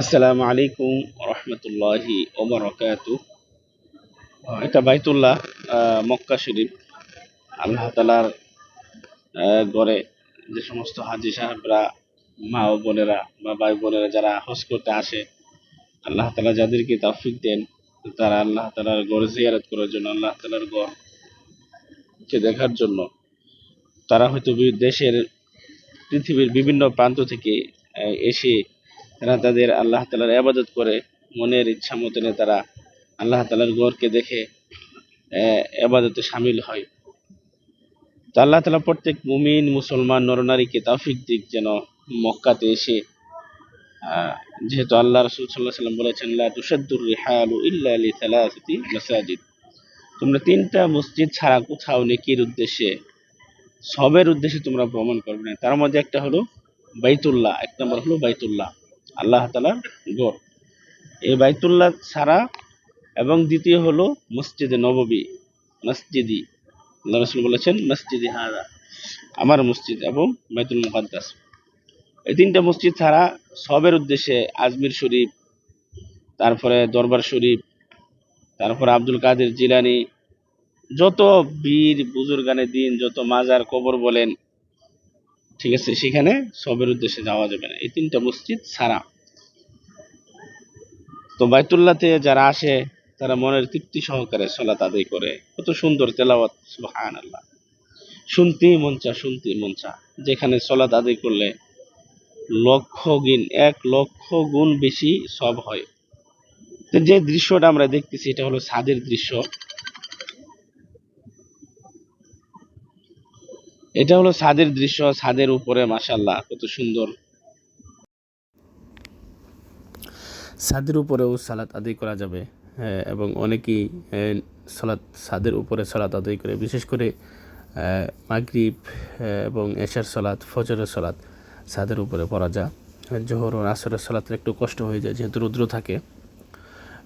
আসসালামু আলাইকুম রহমতুল্লাহি ওবরাকাতু। এটা বাইতুল্লাহ মক্কা শরীফ। আল্লাহ তালার গড়ে যে সমস্ত হাজি সাহেবরা, মা ও বোনেরা বা ভাই বোনেরা যারা হজ করতে আসে, আল্লাহ তালা যাদেরকে তৌফিক দেন, তারা আল্লাহ তালার গড় জিয়ারত করার জন্য, আল্লাহ তালার গড়কে দেখার জন্য, তারা হয়তো দেশের পৃথিবীর বিভিন্ন প্রান্ত থেকে এসে তারা তাদের আল্লাহ তালার আবাদত করে। মনের ইচ্ছা মতনে তারা আল্লাহ তালার গড়কে দেখে আবাদতে সামিল হয়। তো আল্লাহ তালা প্রত্যেক মুমিন, মুসলমান, নরনারীকে তাফিক দিক যেন মক্কাতে এসে যেহেতু আল্লাহ রসুল সাল্লাহ সাল্লাম বলেছেন, লা তুসাদ্দুর রিহালু ইল্লা লি থালাসাতি মাসাজিদ। তোমরা তিনটা মসজিদ ছাড়া কোথাও নেকির উদ্দেশ্যে, সবের উদ্দেশ্যে তোমরা ভ্রমণ করবে না। তার মধ্যে একটা হলো বাইতুল্লাহ, এক নম্বর হলো বাইতুল্লাহ। আল্লাহ তালার গড় এই বাইতুল্লাহ ছাড়া এবং দ্বিতীয় হলো মসজিদে নববী, মসজিদি আল্লাহ রসুল বলেছেন, মসজিদি হাদা, আমার মসজিদ এবং বাইতুল মুকাদ্দাস। এই তিনটা মসজিদ ছাড়া সবের উদ্দেশ্যে আজমির শরীফ, তারপরে দরবার শরীফ, তারপরে আব্দুল কাদের জিলানি, যত বীর বুজুর্গানের দিন, যত মাজার কবর বলেন ঠিক আছে, সেখানে সবের উদ্দেশ্যে যাওয়া যাবে না। এই তিনটা মসজিদ ছাড়া। তো বাইতুল্লাহতে যারা আসে, তারা মনের তৃপ্তি সহকারে সলাত আদায় করে। কত সুন্দর তেলাওয়াত সুবহান আল্লাহ শুনতেই মন চা শুনতেই মন চা। যেখানে সলাত আদায় করলে লক্ষ গুণ এক লক্ষ গুণ বেশি সব হয়। যে দৃশ্যটা আমরা দেখতেছি, এটা হলো ছাদের দৃশ্য। এটা হলো ছাদের দৃশ্য ছাদের উপরে মাসাল্লাহ কত সুন্দর। ছাদের উপরেও সালাত আদায় করা যাবে হ্যাঁ, এবং অনেকেই সালাত ছাদের উপরে সালাত আদায় করে বিশেষ করে মাগরিব এবং এশার সালাত ফজরের সালাত ছাদের উপরে পড়া যায়। জোহর ও আসরের সালাতের একটু কষ্ট হয়ে যায় যেহেতু রুদ্র থাকে।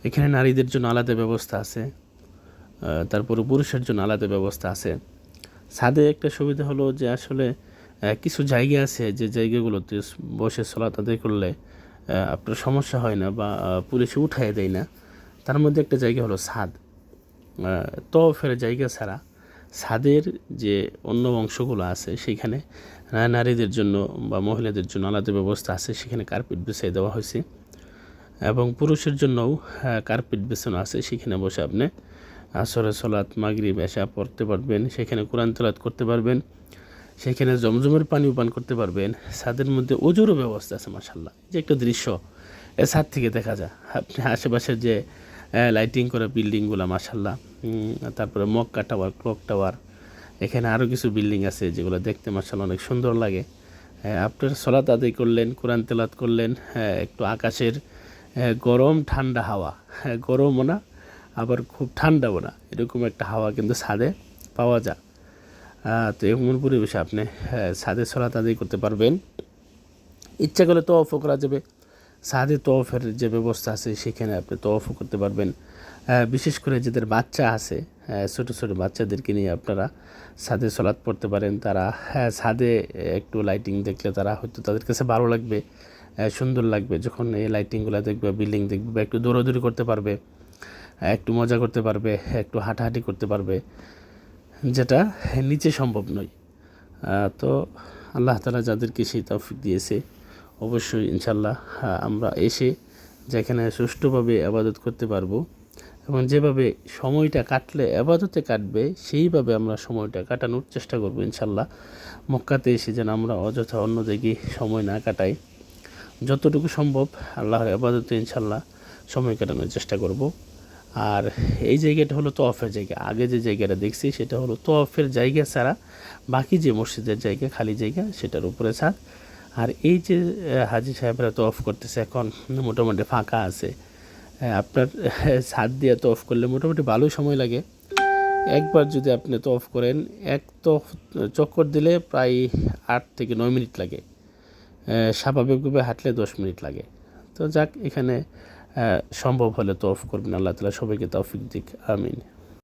এখানে নারীদের জন্য আলাদা ব্যবস্থা আছে তারপরে পুরুষের জন্য আলাদা ব্যবস্থা আছে। ছাদে একটা সুবিধা হলো যে আসলে কিছু জায়গা আছে যে জায়গাগুলোতে বসে সলাত আদায় করলে আপনার সমস্যা হয় না বা পুলিশে উঠাই দেয় না। তার মধ্যে একটা জায়গা হলো ছাদ। তফের জায়গা ছাড়া ছাদের যে অন্য অংশগুলো আছে সেখানে নারীদের জন্য বা মহিলাদের জন্য আলাদা ব্যবস্থা আছে, সেখানে কার্পেট বিছিয়ে দেওয়া হয়েছে। এবং পুরুষের জন্যও কার্পেট বিছানো আছে, সেখানে বসে আপনি আসরে সলাৎ মাগরিব এসা পড়তে পারবেন সেখানে কোরআন তেলাত করতে পারবেন সেখানে জমজমের পানিও পান করতে পারবেন ছাদের মধ্যে ওজোরও ব্যবস্থা আছে মাসাল্লাহ যে একটা দৃশ্য এ ছাদ থেকে দেখা যায়। আপনি আশেপাশের যে লাইটিং করা বিল্ডিংগুলো মাসাল্লাহ তারপরে মক্কা টাওয়ার ক্লক টাওয়ার এখানে আরও কিছু বিল্ডিং আছে যেগুলো দেখতে মাসাল্লাহ অনেক সুন্দর লাগে। আপনার সলাত আদায় করলেন কোরআন তেলাত করলেন একটু আকাশের গরম ঠান্ডা হাওয়া হ্যাঁ, গরমও না আবার খুব ঠান্ডাও না। এরকম একটা হাওয়া কিন্তু ছাদে পাওয়া যায়। তো এমন পরিবেশে আপনি ছাদে সলাত আদায় করতে পারবেন। ইচ্ছা করলে তফও করা যাবে। সাদে তফের যে ব্যবস্থা আছে, সেখানে আপনি তফও করতে পারবেন। বিশেষ করে যাদের বাচ্চা আছে ছোটো ছোটো বাচ্চাদেরকে নিয়ে আপনারা ছাদে সলাৎ পড়তে পারেন। তারা হ্যাঁ ছাদে একটু লাইটিং দেখলে তারা হয়তো তাদের কাছে ভালো লাগবে সুন্দর লাগবে। যখন এই লাইটিংগুলো দেখবে বিল্ডিং দেখবে বা একটু দৌড়াদৌড়ি করতে পারবে। একটু মজা করতে পারবে, একটু হাঁটাহাঁটি করতে পারবে, যেটা নিচে সম্ভব নয়। তো আল্লাহ তালা যাদেরকে সেই তৌফিক দিয়েছে, অবশ্যই ইনশাল্লাহ আমরা এসে যেখানে সুষ্ঠুভাবে আবাদত করতে পারব এবং যেভাবে সময়টা কাটলে, আবাদতে কাটবে, সেইভাবে আমরা সময়টা কাটানোর চেষ্টা করব ইনশাল্লাহ মক্কাতে এসে যেন আমরা অযথা অন্য জায়গায় সময় না কাটাই। যতটুকু সম্ভব আল্লাহর আবাদতে ইনশাল্লাহ সময় কাটানোর চেষ্টা করব। আর এই জায়গাটা হলো তোয়াফের জায়গা। আগে যে জায়গাটা দেখছি সেটা হলো তোয়াফের জায়গা ছাড়া বাকি যে মসজিদের জায়গা, খালি জায়গা, সেটার উপরে ছাদ। আর এই যে হাজি সাহেবরা তোয়াফ করতেছে এখন মোটামুটি ফাঁকা আছে। আপনার ছাদ দিয়ে তোফ করলে মোটামুটি ভালো সময় লাগে। একবার যদি আপনি তোফ করেন, এক তফ, চক্কর দিলে প্রায় আট থেকে নয় মিনিট লাগে। স্বাভাবিকভাবে হাঁটলে দশ মিনিট লাগে। তো যাক, এখানে সম্ভব হলে তফ করবেন। আল্লাহ তালা সবাইকে তৌফিক দিক। আমিন।